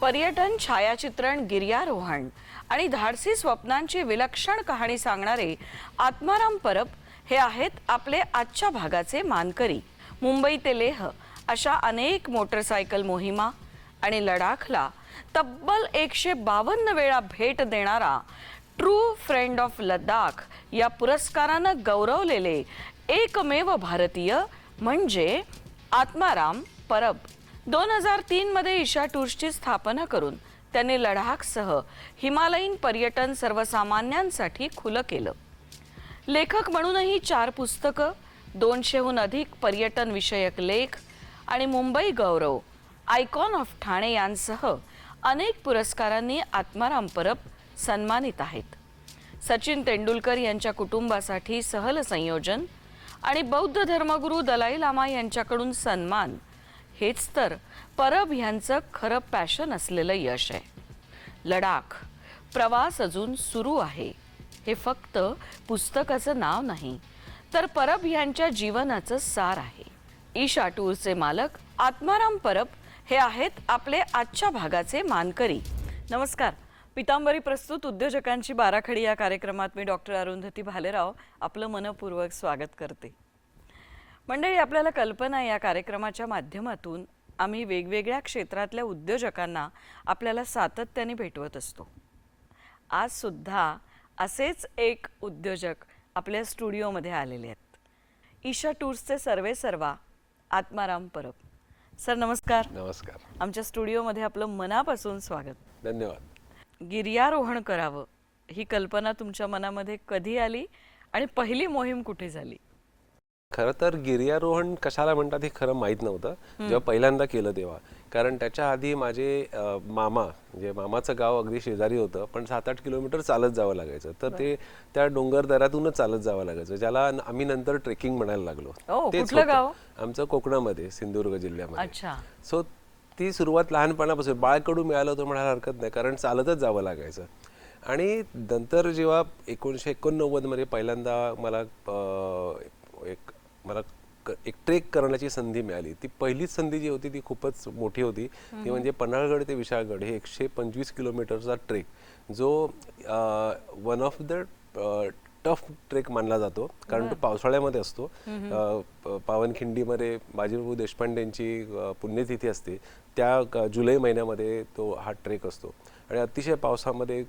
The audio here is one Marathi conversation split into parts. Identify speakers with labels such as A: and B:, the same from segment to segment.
A: पर्यटन छायाचित्रण गिर्यारोहण आणि धाडसी स्वप्नांची विलक्षण कहाणी सांगणारे आत्माराम परब हे आहेत आपले आजच्या भागाचे मानकरी. मुंबई ते लेह अशा अनेक मोटरसायकल मोहिमा आणि लडाखला तब्बल एकशे बावन्न वेळा भेट देणारा ट्रू फ्रेंड ऑफ लडाख या पुरस्कारानं गौरवलेले एकमेव भारतीय म्हणजे आत्माराम परब. दोन हजार तीनमध्ये ईशा टूर्सची स्थापना करून त्यांनी लडाखसह हिमालयीन पर्यटन सर्वसामान्यांसाठी खुलं केलं. लेखक म्हणूनही चार पुस्तकं दोनशेहून अधिक पर्यटन विषयक लेख आणि मुंबई गौरव आयकॉन ऑफ ठाणे यांसह अनेक पुरस्कारांनी आत्माराम परब सन्मानित आहेत. सचिन तेंडुलकर यांच्या कुटुंबासाठी सहल संयोजन आणि बौद्ध धर्मगुरू दलाई लामा यांच्याकडून सन्मान हेच तर परब ह्यांचं खरं पॅशन असलेलं यश आहे. लडाख प्रवास अजून सुरू आहे. हे फक्त पुस्तकाचं नाव नाही तर परब यांच्या जीवनाचं सार आहे. ईशा टूरचे मालक आत्माराम परब हे आहेत आपले आजच्या भागाचे मानकरी. नमस्कार. पितांबरी प्रस्तुत उद्योजकांची बाराखडी या कार्यक्रमात मी डॉक्टर अरुंधती भालेराव आपलं मनपूर्वक स्वागत करते. मंडळी आपल्याला कल्पना या कार्यक्रमाच्या माध्यमातून आम्ही वेगवेगळ्या क्षेत्रातल्या उद्योजकांना आपल्याला सातत्याने भेटवत असतो. आज सुद्धा असेच एक उद्योजक आपल्या स्टुडिओमध्ये आलेले आहेत. ईशा टूर्सचे सर्वे सर्वा आत्माराम परब. सर नमस्कार.
B: नमस्कार.
A: आमच्या स्टुडिओमध्ये आपलं मनापासून स्वागत.
B: धन्यवाद.
A: गिर्यारोहण करावं ही कल्पना तुमच्या मनामध्ये कधी आली आणि पहिली मोहीम कुठे झाली?
B: खरं तर गिर्यारोहण कशाला म्हणतात हे खरं माहीत नव्हतं. जेव्हा पहिल्यांदा केलं तेव्हा. कारण त्याच्या आधी माझे अ, मामा म्हणजे मामाचं गाव अगदी शेजारी होतं पण सात आठ किलोमीटर चालत जावं लागायचं. तर ते त्या डोंगर दऱ्यातूनच चालत जावं लागायचं. ज्याला न- आम्ही नंतर ट्रेकिंग म्हणायला लागलो.
A: ओ,
B: तेच
A: कुठलं
B: होतं.
A: गाव?
B: आमचं कोकणामध्ये सिंधुदुर्ग जिल्ह्यामध्ये.
A: अच्छा.
B: सो ती सुरुवात लहानपणापासून बाळकडू मिळालं होतं म्हणायला हरकत नाही कारण चालतच जावं लागायचं. आणि नंतर जेव्हा एकोणीसशे एकोणनव्वदमध्ये पहिल्यांदा मला अं, एक मला क- एक ट्रेक करण्याची संधी मिळाली. ती पहिलीच संधी जी होती ती खूपच मोठी होती. ती म्हणजे पन्हाळगड ते विशाळगड हे एकशे पंचवीस किलोमीटरचा ट्रेक जो one of the tough trek मानला जातो. कारण तो पावसाळ्यामध्ये असतो. पावनखिंडीमध्ये बाजीप्रभू देशपांडेंची पुण्यतिथी असते. त्या जुलै महिन्यामध्ये तो हा ट्रेक असतो. आणि अतिशय पावसामध्ये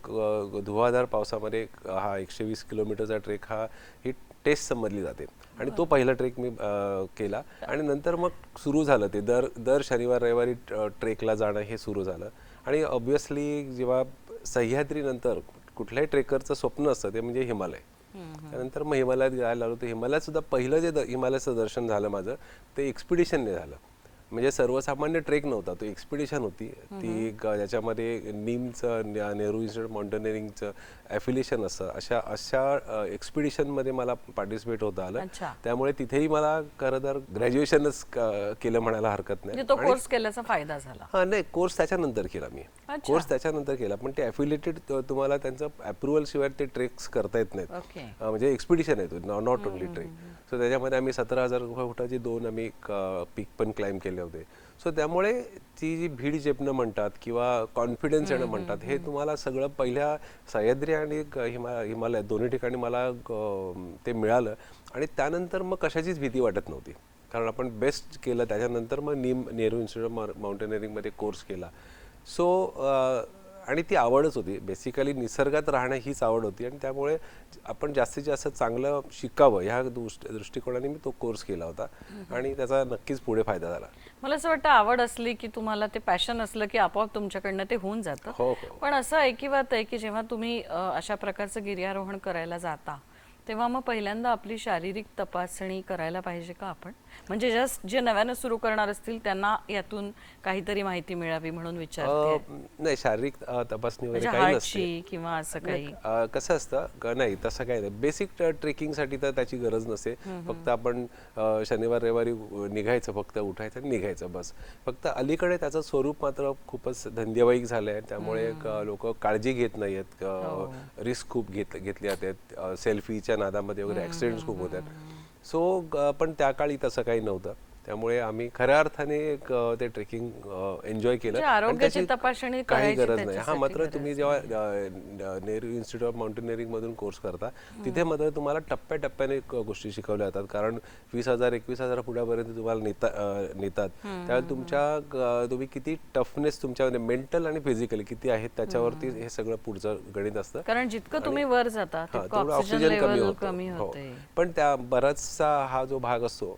B: धुवाधार पावसामध्ये हा एकशे वीस किलोमीटरचा ट्रेक हा ही टेस्ट समजली जाते. आणि तो पहिला ट्रेक मी केला. आणि नंतर मग सुरू झालं ते. दर दर शनिवार रविवारी ट्रेकला जाणं हे सुरू झालं. आणि ऑब्विसली जेव्हा सह्याद्रीनंतर कुठल्याही ट्रेकरचं स्वप्न असतं ते म्हणजे हिमालय. त्यानंतर मग हिमालयात जायला लागलो. तर हिमालयात सुद्धा पहिलं जे हिमालयाचं दर्शन झालं माझं ते एक्सपिडिशनने झालं. म्हणजे सर्वसामान्य ट्रेक नव्हता तो एक्सपिडिशन होती. ती ज्याच्यामध्ये नीमचं नेहरू इन्स्टिट्यूट माउंटनेरिंगचं ॲफिलिएशन असतं. अशा अशा एक्सपिडिशनमध्ये मला पार्टिसिपेट होता आलं. त्यामुळे तिथेही मला खरं तर ग्रॅज्युएशनच केलं म्हणायला हरकत नाही.
A: म्हणजे तो कोर्स केल्याचा फायदा झाला.
B: हा नाही कोर्स त्याच्यानंतर केला मी. कोर्स त्याच्यानंतर केला पण ते अफिलिएटेड तुम्हाला त्यांचं अप्रुव्हल शिवाय ते ट्रेक्स करता येत नाहीत. म्हणजे एक्सपिडिशन आहे तो नॉट ओनली ट्रेक सो त्याच्यामध्ये आम्ही सतरा हजार फुटाचे दोन आम्ही पीक पण क्लाइम केले होते. सो त्यामुळे ती जी भीड झेपणं म्हणतात किंवा कॉन्फिडन्स येणं म्हणतात हे तुम्हाला सगळं पहिल्या सह्याद्री आणि हिमा हिमालयात दोन्ही ठिकाणी मला ते मिळालं. आणि त्यानंतर मग कशाचीच भीती वाटत नव्हती. कारण आपण बेस्ट केलं त्याच्यानंतर मग नीम नेहरू इन्स्टिट्यूट माउंटेनिअरिंगमध्ये कोर्स केला. सो आणि ती आवडच होती. बेसिकली निसर्गात राहणं हीच आवड होती आणि त्यामुळे आपण जास्तीत जास्त चांगलं शिकावं ह्या दृष्ट दृष्टिकोनाने मी तो कोर्स केला होता. आणि त्याचा नक्कीच पुढे फायदा झाला.
A: मला असं वाटतं आवड असली की तुम्हाला ते पॅशन असलं की आपोआप तुमच्याकडनं ते होऊन जातं.
B: हो हो.
A: पण असं ऐकिवात आहे की जेव्हा तुम्ही अशा प्रकारचं गिर्यारोहण करायला जाता तेव्हा मग पहिल्यांदा आपली शारीरिक तपासणी करायला पाहिजे का आपण? म्हणजे जस्ट जे नव्यानं सुरू करणार असतील त्यांना यातून काहीतरी माहिती मिळावी म्हणून विचारते.
B: अं, नाही शारीरिक तपासणी वगैरे
A: म्हणजे
B: काही नसते.
A: किंवा असं काही.
B: कसं असतं नाही तसं काही नाही. बेसिक ट्रेकिंगसाठी तर त्याची गरज नसते. फक्त आपण शनिवार रविवारी निघायचं फक्त उठायचं आणि निघायचं बस. फक्त अलीकडे त्याचं स्वरूप मात्र खूपच धंदेवाईक झालं आहे त्यामुळे लोक काळजी घेत नाहीयेत. रिस्क खूप घेत घेतली जातात. सेल्फीच्या नादामध्ये वगैरे ऍक्सिडेंट खूप होतात. सो पण त्या काळी तसं काही नव्हतं. त्यामुळे आम्ही खऱ्या अर्थाने एक, ते ट्रेकिंग एन्जॉय केलं.
A: म्हणजे आरोग्याची तपासणी
B: काही गरज नाही. हा मात्र तुम्ही जेव्हा नेहरू इन्स्टिट्यूट ऑफ माउंटेनिअरिंग मधून कोर्स करता तिथे मात्र तुम्हाला टप्प्याटप्प्याने गोष्टी शिकवल्या जातात. कारण वीस हजार एकवीस हजार पुढ्यापर्यंत तुम्हाला नेता नेतात. त्यावेळी तुमच्या तुम्ही किती टफनेस तुमच्या मेंटल आणि फिजिकली किती आहेत त्याच्यावरती हे सगळं पुढचं गणित असतं.
A: कारण जितकं तुम्ही वर जाता ऑक्सिजन
B: कमी होतं. हो. पण त्या बराचसा हा जो भाग असतो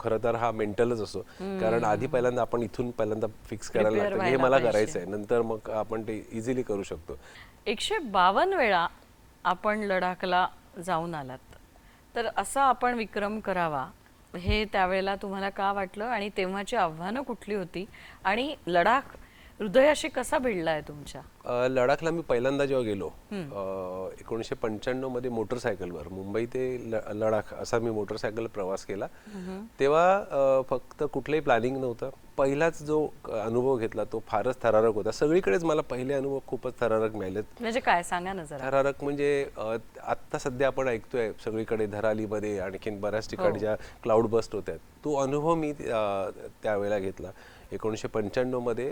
B: खरं तर हा मेंटलच असतो कारण आधी पहिल्यांदा आपण इथून पहिल्यांदा फिक्स करायला
A: Prepare
B: लागतं. हे
A: व्हायला
B: मला
A: पाहिजे.
B: करायचं आहे. नंतर मग आपण ते इझिली करू शकतो.
A: एकशे बावन्न वेळा आपण लडाखला जाऊन आलात. तर असा आपण विक्रम करावा. हे त्यावेळेला तुम्हाला का वाटलं? आणि तेव्हाची आव्हानं कुठली होती? आणि लडाख हृदयाशी कसा भिडला आहे तुमच्या?
B: अ, लडाखला मी पहिल्यांदा जेव्हा गेलो एकोणीसशे पंच्याण्णवमध्ये मोटरसायकलवर मुंबई ते ल- लडाख असा मी मोटरसायकल प्रवास केला. तेव्हा अ, फक्त कुठलंही प्लॅनिंग नव्हतं. पहिलाच जो अनुभव घेतला तो फारच थरारक होता. सगळीकडेच मला पहिले अनुभव खूपच थरारक मिळालेत.
A: म्हणजे काय? सांगा ना जरा.
B: थरारक म्हणजे अ, आत्ता सध्या आपण ऐकतोय सगळीकडे धरालीमध्ये आणखीन बऱ्याच ठिकाणी ज्या क्लाउड बस्ट होत आहेत. तो अनुभव मी अ, त्यावेळेला घेतला. एकोणीसशे पंच्याण्णवमध्ये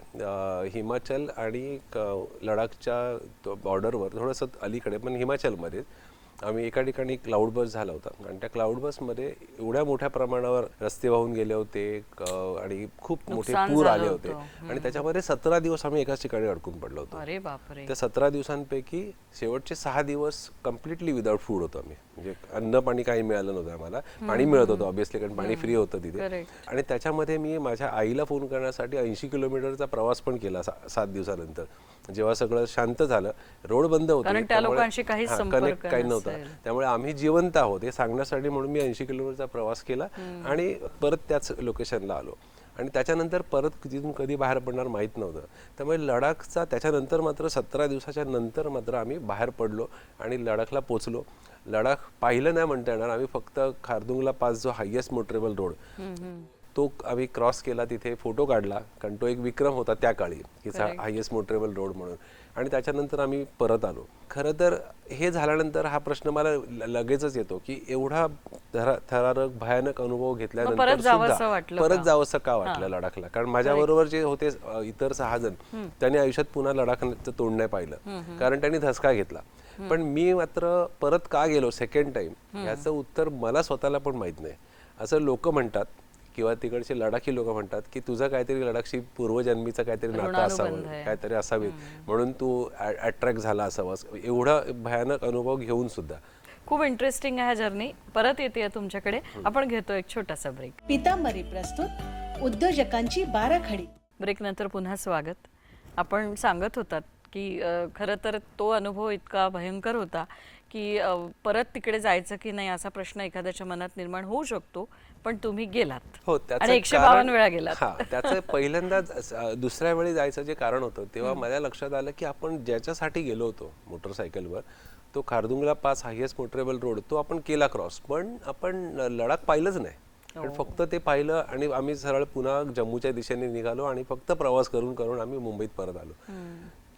B: हिमाचल आणि क- लडाखच्या बॉर्डरवर थोडंसं अलीकडे पण हिमाचलमध्ये आम्ही एका ठिकाणी क्लाउड बस झाला होता. आणि त्या क्लाउड बसमध्ये एवढ्या मोठ्या प्रमाणावर रस्ते वाहून गेले होते आणि खूप मोठे पूर आले होते. आणि त्याच्यामध्ये सतरा दिवस आम्ही एकाच ठिकाणी अडकून पडलो होतो.
A: अरे बापरे.
B: त्या सतरा दिवसांपैकी शेवटचे सहा दिवस कम्प्लिटली विदाउट फूड होतो आम्ही. म्हणजे अन्न पाणी काही मिळालं नव्हतं आम्हाला. पाणी मिळत होतं ऑब्विसली कारण पाणी फ्री होतं तिथे. आणि त्याच्यामध्ये मी माझ्या आईला फोन करण्यासाठी ऐंशी किलोमीटरचा प्रवास पण केला सात दिवसानंतर. जेव्हा सगळं शांत झालं रोड बंद होते. connect काही नव्हता.
A: नसेल.
B: त्यामुळे आम्ही जिवंत आहोत हे सांगण्यासाठी म्हणून मी ऐंशी किलोमीटरचा प्रवास केला आणि परत त्याच लोकेशनला आलो. आणि त्याच्यानंतर परत तिथून कधी बाहेर पडणार माहीत नव्हतं. त्यामुळे लडाखचा त्याच्यानंतर मात्र सतरा दिवसाच्या नंतर मात्र आम्ही बाहेर पडलो आणि लडाखला पोचलो. लडाख पाहिलं नाही म्हणता येणार. आम्ही फक्त खारदुंगला पास जो हायेस्ट मोटरेबल रोड तो आम्ही क्रॉस केला तिथे फोटो काढला. कारण तो एक विक्रम होता त्या काळी की हायेस्ट मोटरेबल रोड म्हणून. आणि त्याच्यानंतर आम्ही परत आलो. खरं तर हे झाल्यानंतर हा प्रश्न मला लगेचच येतो की एवढा थरा- थरारक भयानक अनुभव घेतल्यानंतर
A: परत जावंसं
B: सुद्धा
A: वाटलं
B: परत
A: का?
B: जावंसं का वाटलं लडाखला? कारण माझ्याबरोबर जे होते इतर सहा जण त्यांनी आयुष्यात पुन्हा लडाखचं तोंड नाही पाहिलं. कारण त्यांनी धसका घेतला. पण मी मात्र परत का गेलो सेकंड टाइम? याचं उत्तर मला स्वतःला पण माहीत नाही. असं लोक म्हणतात किंवा तिकडचे लडाखी लोक म्हणतात की तुझं काहीतरी लडाखशी पूर्वजन्मीचं काहीतरी नातं असावं. काहीतरी असावीत. म्हणून तू अट्रॅक्ट झाला असावास. एवढा भयानक अनुभव घेऊन सुद्धा.
A: खूप इंटरेस्टिंग आहे जर्नी परत येते तुमच्याकडे. आपण घेतो एक छोटासा ब्रेक
C: पितांबरी प्रस्तुत उद्योजकांची बाराखडी.
A: ब्रेक नंतर पुन्हा स्वागत. आपण सांगत होतात की खरं तर तो अनुभव इतका भयंकर होता की परत तिकडे जायचं की नाही असा प्रश्न एखाद्याच्या मनात निर्माण होऊ शकतो पण तुम्ही गेलात.
B: हो
A: एकशे बावन्न वेळा गेलात.
B: हा त्याचं पहिल्यांदा दुसऱ्या वेळी जायचं जे कारण होतं तेव्हा माझ्या लक्षात आलं की आपण ज्याच्यासाठी गेलो होतो मोटरसायकलवर तो Khardungla pass highest motorable road तो आपण केला क्रॉस पण आपण लडाख पाहिलंच नाही. पण फक्त ते पाहिलं आणि आम्ही सरळ पुन्हा जम्मूच्या दिशेने निघालो आणि फक्त प्रवास करून करून आम्ही मुंबईत परत आलो.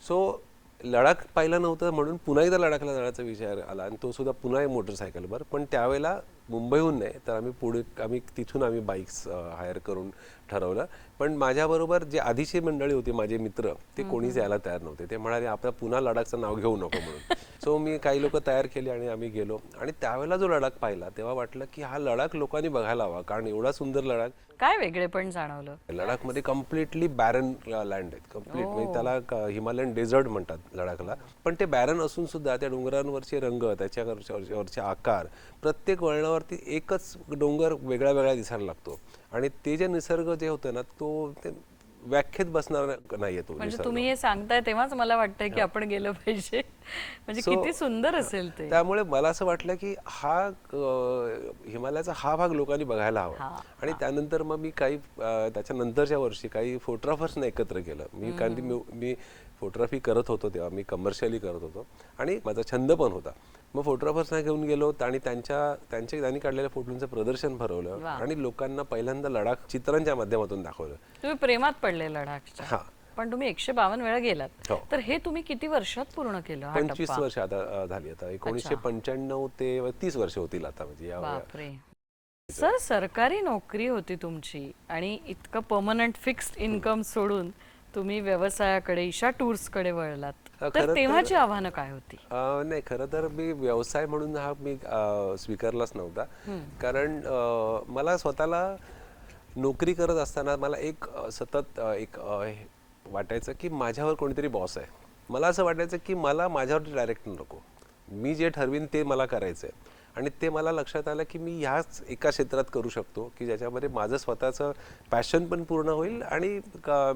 B: सो लडाख पाहिलं नव्हतं म्हणून पुन्हा एकदा लडाखला जाण्याचा विचार आला आणि तो सुद्धा पुन्हा एक मोटरसायकलवर पण त्यावेळेला मुंबईहून नाही तर आम्ही पुढे आम्ही तिथून आम्ही बाईक्स हायर करून ठरवलं. पण माझ्याबरोबर जे आधीची मंडळी होती माझे मित्र ते कोणीच यायला तयार नव्हते. ते म्हणाले आपल्या पुन्हा लडाखचं नाव घेऊ नको म्हणून. सो मी काही लोक तयार केली आणि आम्ही गेलो. आणि त्यावेळेला जो लडाख पाहिला तेव्हा वाटलं की हा लडाख लोकांनी बघायला हवा कारण एवढा सुंदर लडाख
A: काय वेगळेपण जाणवलं.
B: लडाखमध्ये कम्प्लिटली बॅरन लँड आहेत. कंप्लीट म्हणजे त्याला क- हिमालयन डेझर्ट म्हणतात लडाखला. पण ते बॅरन असून सुद्धा त्या डोंगरांवरचे रंग त्याच्यावरचे वरचे आकार प्रत्येक वळणावरती एकच डोंगर वेगळा वेगळा दिसायला लागतो. आणि ते जे निसर्ग जे होतं ना तो ते व्याख्येत बसणार नाहीये तो
A: म्हणजे. तुम्ही हे सांगताय तेव्हाच मला वाटतंय की आपण गेलं पाहिजे. म्हणजे
B: So,
A: किती सुंदर असेल ते.
B: त्यामुळे मला असं वाटलं की हा हिमालयाचा हा भाग लोकांनी बघायला हवा. आणि त्यानंतर मग मी काही अं, त्याच्या नंतरच्या वर्षी काही फोटोग्राफर्सने एकत्र केलं. मी कारण मी फोटोग्राफी करत होतो तेव्हा मी कमर्शियली करत होतो. आणि माझा छंद पण होता. मग फोटोग्राफर्सना घेऊन गेलो आणि त्यांच्या त्यांच्या त्यांनी काढलेल्या फोटोंचं प्रदर्शन भरवलं. आणि लोकांना पहिल्यांदा लडाख चित्रांच्या माध्यमातून दाखवलं.
A: तुम्ही प्रेमात पडले लडाखच्या.
B: हा.
A: पण तुम्ही एकशे बावन्न वेळा गेलात.
B: हो.
A: तर हे तुम्ही किती वर्षात पूर्ण केलं
B: पंचवीस वर्ष आता झाली आता. एकोणीसशे पंच्याण्णव ते तीस वर्ष होतील आता म्हणजे या
A: सर सरकारी नोकरी होती तुमची आणि इतकं परमनंट फिक्स्ड इन्कम सोडून तुम्ही व्यवसायाकडे ईशा टूर्सकडे वळलात.
B: अ,
A: तर
B: खरं
A: तेव्हाची आव्हानं काय होती?
B: अ, नाही खरं तर मी व्यवसाय म्हणून हा मी अ, स्वीकारलाच नव्हता. कारण अ, मला स्वतःला नोकरी करत असताना मला एक अ, सतत अ, एक अ, हे वाटायचं की माझ्यावर कोणीतरी बॉस आहे. मला असं वाटायचं की मला माझ्यावर डायरेक्ट नको. मी जे ठरवीन ते मला करायचं आहे आणि ते मला लक्षात आलं की मी ह्याच एका क्षेत्रात करू शकतो की ज्याच्यामध्ये माझं स्वतःचं पॅशन पण पूर्ण होईल आणि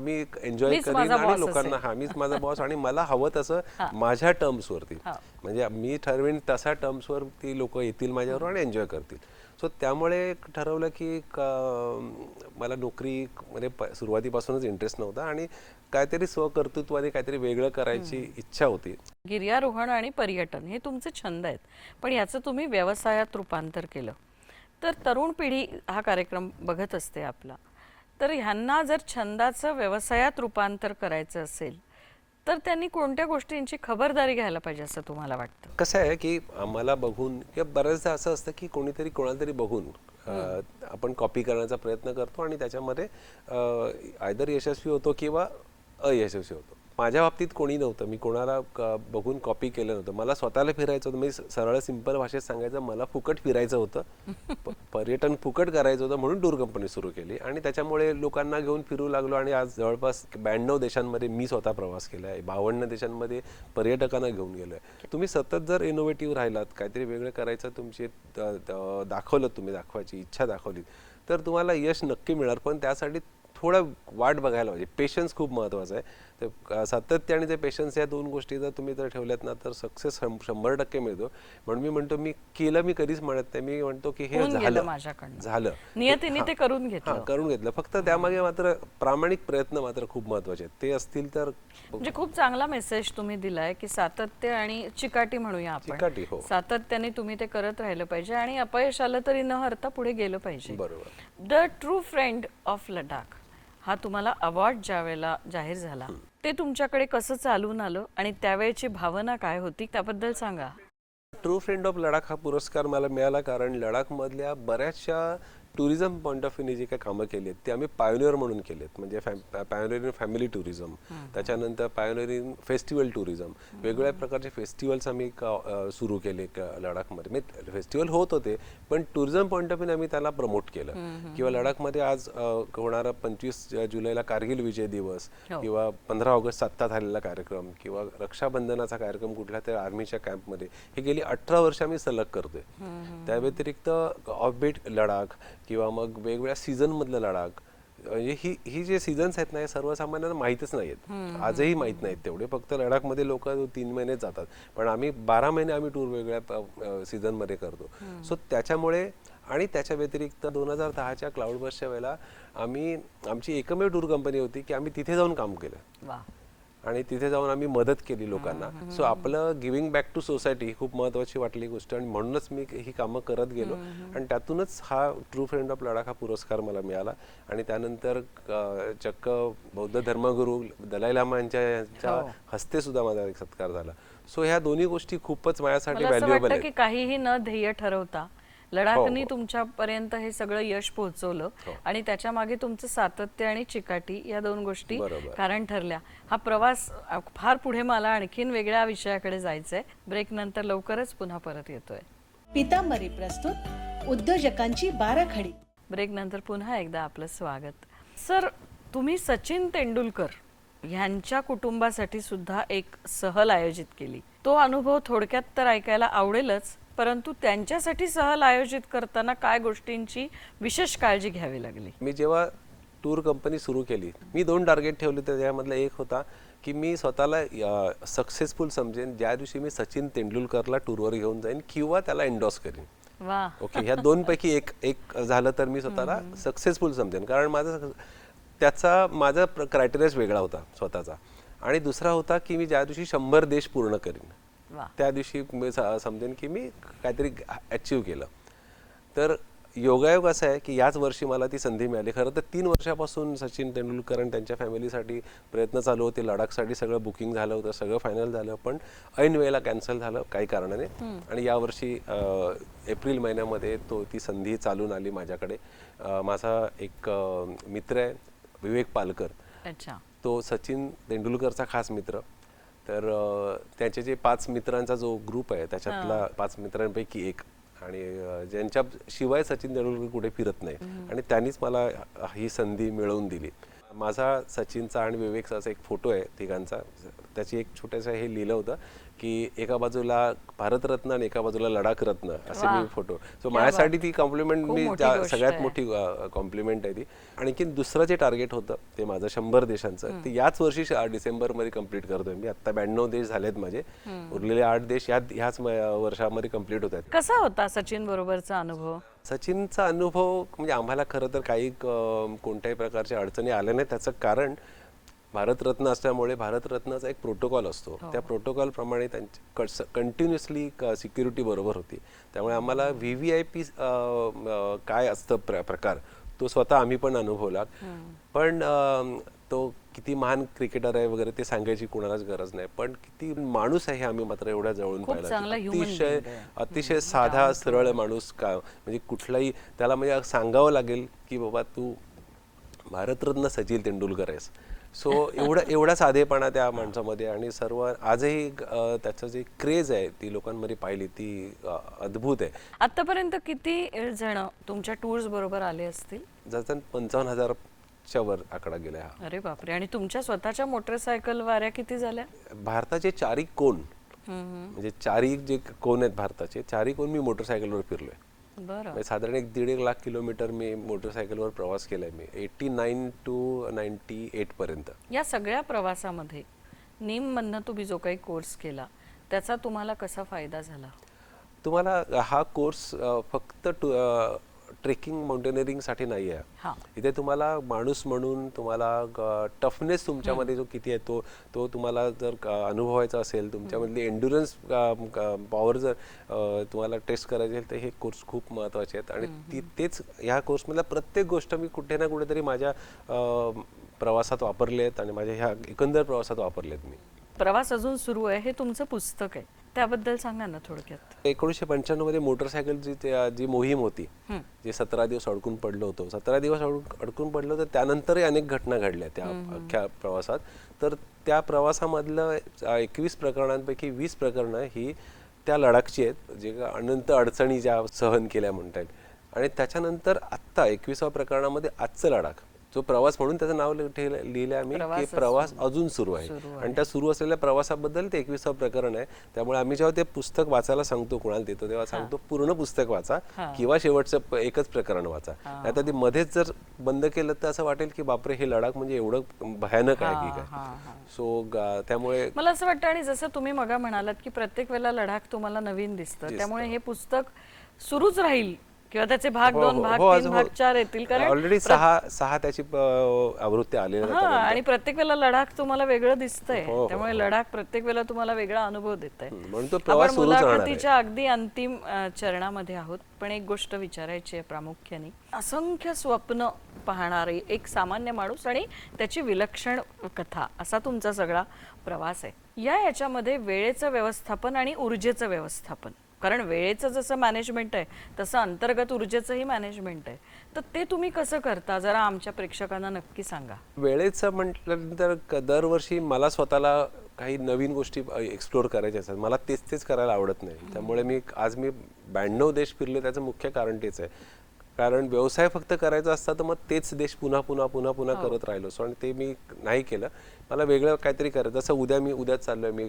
B: मी एन्जॉय करीन आणि लोकांना. हा मीच माझा बॉस आणि मला हवं तसं माझ्या टर्म्सवरती. म्हणजे मी ठरवेन तशा टर्म्सवर ती लोक येतील माझ्यावर आणि एन्जॉय करतील सो त्यामुळे ठरवलं की मला नोकरी प- सुरुवातीपासूनच इंटरेस्ट नव्हता आणि काहीतरी स्वकर्तृत्वाने काहीतरी वेगळं करायची इच्छा होती.
A: गिर्यारोहण आणि पर्यटन हे तुमचे छंद आहेत. पण याचं तुम्ही व्यवसायात रूपांतर केलं. तर तरुण पिढी हा कार्यक्रम बघत असते आपला. तर ह्यांना जर छंदाचं व्यवसायात रूपांतर करायचं असेल तर त्यांनी कोणत्या गोष्टींची खबरदारी घ्यायला पाहिजे असं तुम्हाला वाटतं?
B: कसं आहे की आम्हाला बघून किंवा बऱ्याचदा असं असतं की कोणीतरी कोणाला तरी बघून आपण कॉपी करण्याचा प्रयत्न करतो आणि त्याच्यामध्ये आयदर यशस्वी होतो किंवा अयशस्वी होतो. माझ्या बाबतीत कोणी नव्हतं. मी कोणाला बघून कॉपी केलं नव्हतं. मला स्वतःला फिरायचं होतं. मी सरळ सिंपल भाषेत सांगायचं मला फुकट फिरायचं होतं. पर्यटन फुकट करायचं होतं म्हणून टूर कंपनी सुरू केली. आणि त्याच्यामुळे लोकांना घेऊन फिरू लागलो आणि आज जवळपास ब्याण्णव देशांमध्ये मी स्वतः प्रवास केला आहे. बावन्न देशांमध्ये पर्यटकांना घेऊन गेलो आहे तुम्ही सतत जर इनोव्हेटिव्ह राहिलात काहीतरी वेगळं करायचं तुमची दाखवलं तुम्ही दाखवायची इच्छा दाखवली तर तुम्हाला यश नक्की मिळणार. पण त्यासाठी थोडं वाट बघायला पाहिजे. पेशन्स खूप महत्वाचं आहे. ते अं, सातत्य आणि ते पेशन्स या दोन गोष्टी जर तुम्ही जर ठेवल्यात ना तर सक्सेस शंभर टक्के मिळतो. म्हणून मी म्हणतो मी केलं मी कधीच म्हणत नाही. मी म्हणतो की हे झालं.
A: माझ्याकडनं.
B: झालं.
A: नियतीने. ते करून घेतलं.
B: करून घेतलं. फक्त त्यामागे मात्र प्रामाणिक प्रयत्न मात्र खूप महत्त्वाचे आहेत. ते असतील तर
A: म्हणजे खूप चांगला मेसेज तुम्ही दिलाय की सातत्य आणि चिकाटी म्हणूया आपण.
B: चिकाटी, हो.
A: सातत्याने तुम्ही ते करत राहिलं पाहिजे आणि अपयश आलं तरी न हरता पुढे गेलं पाहिजे.
B: बरोबर.
A: The true friend of Ladakh हा तुम्हाला अवॉर्ड ज्या वेळेला जाहीर झाला ते तुमच्याकडे कसं चालून आलं आणि त्यावेळेची भावना काय होती त्याबद्दल सांगा.
B: ट्रू फ्रेंड ऑफ लडाख हा पुरस्कार मला मिळाला कारण लडाखमधल्या बऱ्याचशा टुरिझम पॉईंट ऑफ व्ह्यूने जे काही कामं केली आहेत ते आम्ही पायोनियर म्हणून केलेत म्हणजे पायोनियर इन फॅमिली टुरिझम. त्याच्यानंतर पायोनियर इन फेस्टिवल टुरिझम. वेगवेगळ्या प्रकारचे फेस्टिवल्स आम्ही सुरू केले क- लडाखमध्ये. म्हणजे फेस्टिवल होत होते पण टुरिझम पॉईंट ऑफ व्ह्यूने आम्ही त्याला प्रमोट केलं. किंवा लडाखमध्ये आज होणारा पंचवीस जुलैला कारगिल विजय दिवस
A: हो.
B: किंवा पंधरा ऑगस्ट सातता झालेला कार्यक्रम किंवा रक्षाबंधनाचा कार्यक्रम कुठल्या त्या आर्मीच्या कॅम्पमध्ये. हे गेली अठरा वर्ष आम्ही सलग करतोय. त्या व्यतिरिक्त ऑफबीट लडाख किंवा मग वेगवेगळ्या सीझन मधलं लडाख म्हणजे ही ही जे सीझन्स आहेत ना हे सर्वसामान्यांना माहीतच नाही आहेत आजही माहीत नाहीत तेवढे. फक्त लडाखमध्ये लोक तीन महिने जातात. पण आम्ही बारा महिने आम्ही टूर वेगळ्या सीझनमध्ये करतो. सो त्याच्यामुळे आणि त्याच्या व्यतिरिक्त दोन हजार दहाच्या क्लाउड बसच्या वेळेला आम्ही आमची एकमेव टूर कंपनी होती की आम्ही तिथे जाऊन काम केलं. आणि तिथे जाऊन आम्ही मदत केली लोकांना. सो आपलं गिव्हिंग बॅक टू सोसायटी खूप महत्वाची वाटली गोष्ट आणि म्हणूनच मी ही कामं करत गेलो. आणि त्यातूनच हा ट्रू फ्रेंड ऑफ लडाख हा पुरस्कार मला मिळाला. आणि त्यानंतर चक्क बौद्ध धर्मगुरू दलाई लामा यांच्या
A: हो.
B: हस्ते सुद्धा माझा एक सत्कार झाला. सो ह्या दोन्ही गोष्टी खूपच माझ्यासाठी व्हॅल्युएबल
A: काहीही न ध्येय ठरवता लडाखनी
B: हो.
A: तुमच्यापर्यंत हे सगळं यश पोहोचवलं
B: हो.
A: आणि त्याच्यामागे तुमचं सातत्य आणि चिकाटी या दोन गोष्टी. कारण ठरल्या. हा प्रवास फार पुढे मला आणखीन वेगळ्या विषयाकडे जायचंय. ब्रेक नंतर लवकरच पुन्हा परत येतोय.
C: पितांबरी प्रस्तुत. उद्योजकांची बाराखडी.
A: ब्रेक नंतर पुन्हा एकदा आपलं स्वागत. सर तुम्ही सचिन तेंडुलकर ह्यांच्या कुटुंबासाठी सुद्धा एक सहल आयोजित केली. तो अनुभव थोडक्यात तर ऐकायला आवडेलच परंतु त्यांच्यासाठी सहल आयोजित करताना काय गोष्टींची विशेष काळजी घ्यावी लागली?
B: मी जेव्हा टूर कंपनी सुरू केली मी दोन टार्गेट ठेवले तर त्यामधला एक होता की मी स्वतःला सक्सेसफुल समजेन ज्या दिवशी मी सचिन तेंडुलकरला टूरवर घेऊन जाईन किंवा त्याला एन्डॉस करीन. ओके ह्या दोन पैकी एक एक झालं तर मी स्वतःला सक्सेसफुल समजेन. कारण माझा त्याचा माझा क्रायटेरियाच वेगळा होता स्वतःचा. आणि दुसरा होता की मी ज्या दिवशी शंभर देश पूर्ण करीन त्या दिवशी मी समजेन की मी काहीतरी अचीव केलं. तर योगायोग असा आहे की याच वर्षी मला ती संधी मिळाली. खरं तर तीन वर्षापासून सचिन तेंडुलकर आणि त्यांच्या फॅमिलीसाठी प्रयत्न चालू होते. लडाखसाठी सगळं बुकिंग झालं होतं सगळं फायनल झालं पण ऐन वेळेला कॅन्सल झालं काही कारणाने. आणि यावर्षी एप्रिल महिन्यामध्ये तो ती संधी चालून आली माझ्याकडे. माझा एक मित्र आहे विवेक पालकर.
A: अच्छा.
B: तो सचिन तेंडुलकरचा खास मित्र. तर त्याचे जे पाच मित्रांचा जो ग्रुप आहे त्याच्यातला पाच मित्रांपैकी एक. आणि ज्यांच्या शिवाय सचिन तेंडुलकर कुठे फिरत नाही. आणि त्यांनीच मला ही संधी मिळवून दिली. माझा सचिनचा आणि विवेकचा असा एक फोटो आहे तिघांचा. त्याची एक छोटंसं हे लिहिलं होतं. की एका बाजूला भारतरत्न आणि एका बाजूला लडाख रत्न असे मी फोटो. सो माझ्यासाठी ती कॉम्प्लिमेंट मी सगळ्यात. मोठी कॉम्प्लिमेंट आहे ती. आणखी दुसरं जे टार्गेट होतं ते माझं शंभर देशांचं. ते याच वर्षी डिसेंबरमध्ये कंप्लीट करतोय मी. आता ब्याण्णव देश झालेत माझे. उरलेले आठ देश या ह्याच वर्षामध्ये कंप्लीट होत आहेत.
A: कसा होता सचिन बरोबरचा अनुभव?
B: सचिनचा अनुभव म्हणजे आम्हाला खरं तर काही कोणत्याही प्रकारच्या अडचणी आल्या नाही त्याचं कारण भारतरत्न असल्यामुळे भारतरत्नाचा एक प्रोटोकॉल असतो. त्या प्रोटोकॉल प्रमाणे त्यांची कंटिन्युअसली सिक्युरिटी बरोबर होती. त्यामुळे आम्हाला व्ही व्ही आय पी काय असतं प्र प्रकार तो स्वतः आम्ही पण अनुभवला पण तो किती महान क्रिकेटर आहे वगैरे ते सांगायची कोणालाच गरज नाही. पण किती माणूस आहे हे आम्ही मात्र एवढ्या जवळून पाहिलं. अतिशय. अतिशय साधा सरळ माणूस का म्हणजे कुठलाही त्याला म्हणजे सांगावं लागेल की बाबा तू भारतरत्न सचिन तेंडुलकर आहेस. सो एवढा एवढा साधेपणा त्या माणसामध्ये आणि सर्व आजही त्याचं जे क्रेज आहे ती लोकांमध्ये पाहिली ती अद्भुत आहे.
A: आतापर्यंत किती जण तुमच्या टूर्स बरोबर आले असतील?
B: जसं पंचावन्न हजारच्या वर आकडा गेला हा.
A: अरे बापरे! आणि तुमच्या स्वतःच्या मोटरसायकल वाऱ्या किती झाल्या?
B: भारताचे चारी कोण म्हणजे चारी जे कोण आहेत भारताचे चारी कोण मी मोटरसायकलवर फिरलोय.
A: बरं.
B: म्हणजे साधारण एक दीड एक लाख किलोमीटर मी मोटरसायकलवर प्रवास केलाय मी. Eighty nine to ninety eight पर्यंत.
A: या सगळ्या प्रवासामध्ये निममधनं तुम्ही जो काही कोर्स केला त्याचा तुम्हाला कसा फायदा झाला?
B: तुम्हाला हा कोर्स फक्त ट्रेकिंग माउंटेनरिंगसाठी नाही आहे.
A: हा.
B: इथे तुम्हाला माणूस म्हणून तुम्हाला टफनेस तुमच्यामध्ये जो किती आहे तो तो तुम्हाला जर अनुभवायचा असेल तुमच्यामधली एन्ड्युरन्स पॉवर जर तुम्हाला टेस्ट करायची असेल तर हे कोर्स खूप महत्त्वाचे आहेत. आणि ती तेच ह्या कोर्समधल्या प्रत्येक गोष्ट मी कुठे ना कुठेतरी माझ्या प्रवासात वापरले आहेत आणि माझ्या ह्या एकंदर प्रवासात वापरले आहेत मी.
A: प्रवास अजून सुरू आहे हे तुमचं पुस्तक आहे. त्याबद्दल सांगा ना थोडक्यात.
B: एकोणीसशे पंच्याण्णवमध्ये मोटरसायकलची ते- जी मोहीम होती जे सतरा दिवस अडकून पडलो होतो. सतरा दिवस अडकून अडकून पडलो तर त्यानंतरही अनेक घटना घडल्या त्या अख्ख्या प्रवासात. तर त्या प्रवासामधलं एकवीस प्रकरणांपैकी वीस प्रकरणं ही त्या लडाखची आहेत जे का अनंत अडचणी ज्या सहन केल्या म्हणता येईल आणि त्याच्यानंतर आत्ता एकविसाव्या प्रकरणामध्ये आजचं लडाख. जो प्रवास म्हणून त्याचं नाव लिहिलं आम्ही की प्रवास अजून सुरू आहे. आणि त्या सुरू असलेल्या प्रवासाबद्दल ते एकविसावं प्रकरण आहे. त्यामुळे आम्ही जेव्हा ते पुस्तक वाचायला सांगतो कुणाला देतो तेव्हा सांगतो पूर्ण पुस्तक वाचा किंवा शेवटचं एकच प्रकरण वाचा. आता ते मध्येच जर बंद केलं तर असं वाटेल की बापरे हे लडाख म्हणजे एवढं भयानक आहे की काय. सो त्यामुळे
A: मला असं वाटतं आणि जसं तुम्ही मगा म्हणालात की प्रत्येक वेळेला लढाक तुम्हाला नवीन दिसतं. त्यामुळे हे पुस्तक सुरूच राहील. किंवा त्याचे भाग दोन भाग तीन भाग चार येतील. कारण
B: ऑलरेडी सहा सहा त्याची अ, आवृत्ती आलेल्या आहेत
A: हा आणि प्रत्येक वेळेला लडाख तुम्हाला वेगळं दिसतंय. त्यामुळे लडाख प्रत्येक वेळेला तुम्हाला वेगळा अनुभव देत आहे
B: म्हणून तो प्रवास
A: आपण
B: सुरूच राहणार आहे.
A: मुलाखतीच्या अगदी अंतिम अ, चरणामध्ये आहोत. पण एक गोष्ट विचारायची आहे प्रामुख्याने. असंख्य स्वप्न पाहणारे एक सामान्य माणूस आणि त्याची विलक्षण कथा असा तुमचा सगळा प्रवास आहे. या याच्यामध्ये वेळेचं व्यवस्थापन आणि ऊर्जेचं व्यवस्थापन. कारण वेळेचं जसं मॅनेजमेंट आहे तसं अंतर्गत ऊर्जेचंही मॅनेजमेंट आहे. तर ते तुम्ही कसं करता? जरा आमच्या प्रेक्षकांना नक्की सांगा.
B: वेळेचं म्हटल्यानंतर दरवर्षी मला स्वतःला काही नवीन गोष्टी एक्सप्लोअर करायच्या असतात. मला तेच तेच करायला आवडत नाही. त्यामुळे मी आज मी ब्याण्णव देश फिरले त्याचं मुख्य कारण तेच आहे. कारण व्यवसाय फक्त करायचा असता तर मग तेच देश पुन्हा पुन्हा पुन्हा पुन्हा करत राहिलो. सो आणि ते मी नाही केलं. मला वेगळं काहीतरी करायचं. जसं उद्या मी उद्याच चाललो आहे मी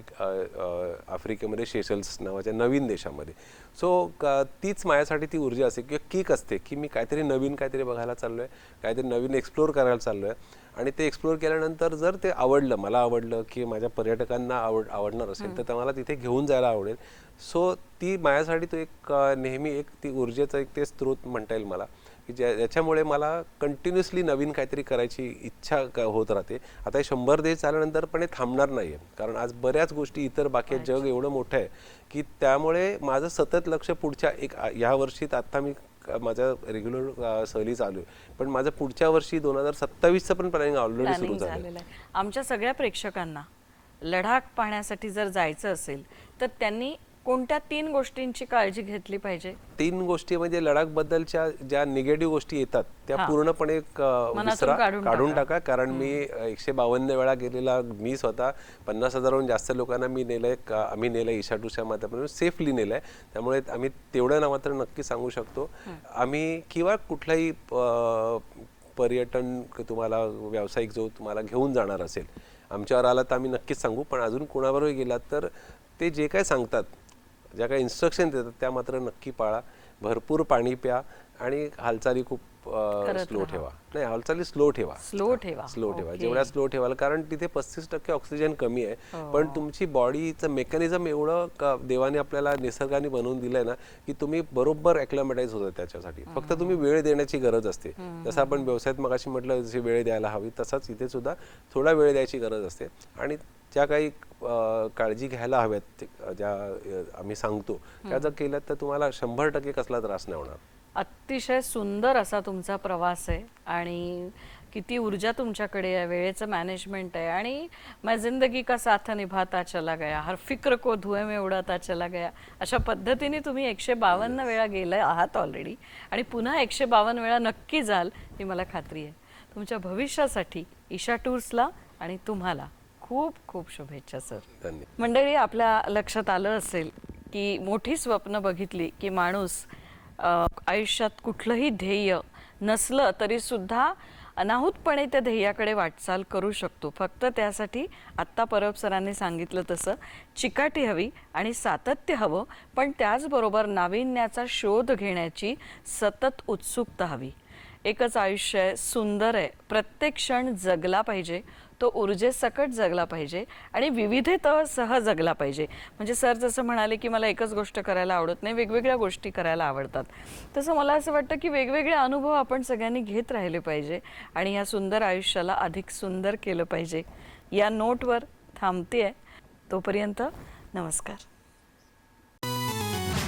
B: आफ्रिकेमध्ये शेशल्स नावाच्या नवीन देशामध्ये. सो तीच माझ्यासाठी ती ऊर्जा असते किंवा किक असते की मी काहीतरी नवीन काहीतरी बघायला चाललो आहे काहीतरी नवीन एक्सप्लोअर करायला चाललो आहे आणि ते एक्सप्लोअर केल्यानंतर जर ते आवडलं मला आवडलं की माझ्या पर्यटकांना आवड आवडणार असेल तर मला तिथे घेऊन जायला आवडेल. सो ती माझ्यासाठी तो एक नेहमी एक ती ऊर्जेचा एक ते स्रोत म्हणता येईल मला. की ज्या ज्याच्यामुळे मला कंटिन्युअसली नवीन काहीतरी करायची इच्छा क- होत राहते. आता हे शंभर दिवस झाल्यानंतर पण हे थांबणार नाही आहे कारण आज बऱ्याच गोष्टी इतर बाकी. जग एवढं मोठं आहे की त्यामुळे माझं सतत लक्ष पुढच्या एक ह्या वर्षीत आत्ता मी माझ्या रेग्युलर सहली चालू आहे. पण माझं पुढच्या वर्षी दोन हजार सत्तावीसचं पण प्लॅनिंग ऑलरेडी सुरू
A: झालेलं आहे. आमच्या सगळ्या प्रेक्षकांना लडाख पाहण्यासाठी जर जायचं असेल तर त्यांनी कोणत्या तीन गोष्टींची काळजी घेतली पाहिजे?
B: तीन गोष्टी म्हणजे लडाख बद्दलच्या ज्या निगेटिव्ह गोष्टी येतात त्या. पूर्णपणे विसरा
A: काढून टाका.
B: कारण मी एकशे बावन्न वेळा गेलेला मी स्वतः पन्नास हजारहून जास्त लोकांना मी नेलंय आम्ही नेलंय ईशाटूच्या माध्यमातून सेफली नेलंय. त्यामुळे आम्ही तेवढं ना मात्र नक्की सांगू शकतो. आम्ही किंवा कुठलाही पर्यटन तुम्हाला व्यावसायिक जो तुम्हाला घेऊन जाणार असेल आमच्यावर आला तर आम्ही नक्कीच सांगू. पण अजून कोणाबरोबर गेलात तर ते जे काय सांगतात ज्या काही इन्स्ट्रक्शन देतात त्या मात्र नक्की पाळा. भरपूर पाणी प्या आणि हालचाली खूप स्लो. ठेवा. नाही हालचाली स्लो ठेवा.
A: स्लो ठेवा.
B: स्लो ठेवा. जेवढ्या स्लो ठेवाल कारण तिथे पस्तीस टक्के ऑक्सिजन कमी
A: हो.
B: आहे पण तुमची बॉडीचं मेकॅनिझम एवढं क- देवाने आपल्याला निसर्गाने बनवून दिलंय ना की तुम्ही बरोबर अक्लॅमेटाईज होता त्याच्यासाठी. फक्त तुम्ही वेळ देण्याची गरज असते. जसं आपण व्यवसायात मगाशी म्हटलं जशी वेळ द्यायला हवी तसाच इथे सुद्धा थोडा वेळ द्यायची गरज असते. आणि ज्या काही काळजी घ्यायला हव्यात ज्या आम्ही सांगतो त्या जर केल्यात तर तुम्हाला शंभर टक्के कसला त्रास नाही होणार.
A: अतिशय सुंदर असा तुमचा प्रवास आहे आणि किती ऊर्जा तुमच्याकडे आहे वेळेचं मॅनेजमेंट आहे आणि मैं जिंदगी का साथ निभाता चला गया हर फिक्र को धुए में उडाता चला गया. अशा पद्धतीने तुम्ही एकशे बावन्न वेळा गेले आहात ऑलरेडी आणि पुन्हा एकशे बावन्न वेळा नक्की जाल ही मला खात्री आहे. तुमच्या भविष्यासाठी ईशा टूर्सला आणि तुम्हाला खूप खूप शुभेच्छा सर. मंडळी आपल्या लक्षात आलं असेल की मोठी स्वप्न बघितली की माणूस आयुष्यात कुठलंही ध्येय नसलं तरी सुद्धा अनाहूतपणे त्या ध्येयाकडे वाटचाल करू शकतो. फक्त त्यासाठी आत्ता परब सरांनी सांगितलं तसं चिकाटी हवी आणि सातत्य हवं पण त्याचबरोबर नाविन्याचा शोध घेण्याची सतत उत्सुकता हवी. एकच आयुष्य आहे सुंदर आहे. प्रत्येक क्षण जगला पाहिजे. तो ऊर्जेसकट जगला पाहिजे आणि विविधतेसह जगला पाहिजे. म्हणजे सर जसं म्हणाले की मला एकच गोष्ट करायला आवडत नाही वेगवेगळ्या गोष्टी करायला आवडतात. तसं मला असं वाटतं की वेगवेगळे अनुभव आपण सगळ्यांनी घेत राहिले पाहिजे आणि या सुंदर आयुष्याला अधिक सुंदर केलं पाहिजे. या नोटवर थांबते आहे तोपर्यंत नमस्कार.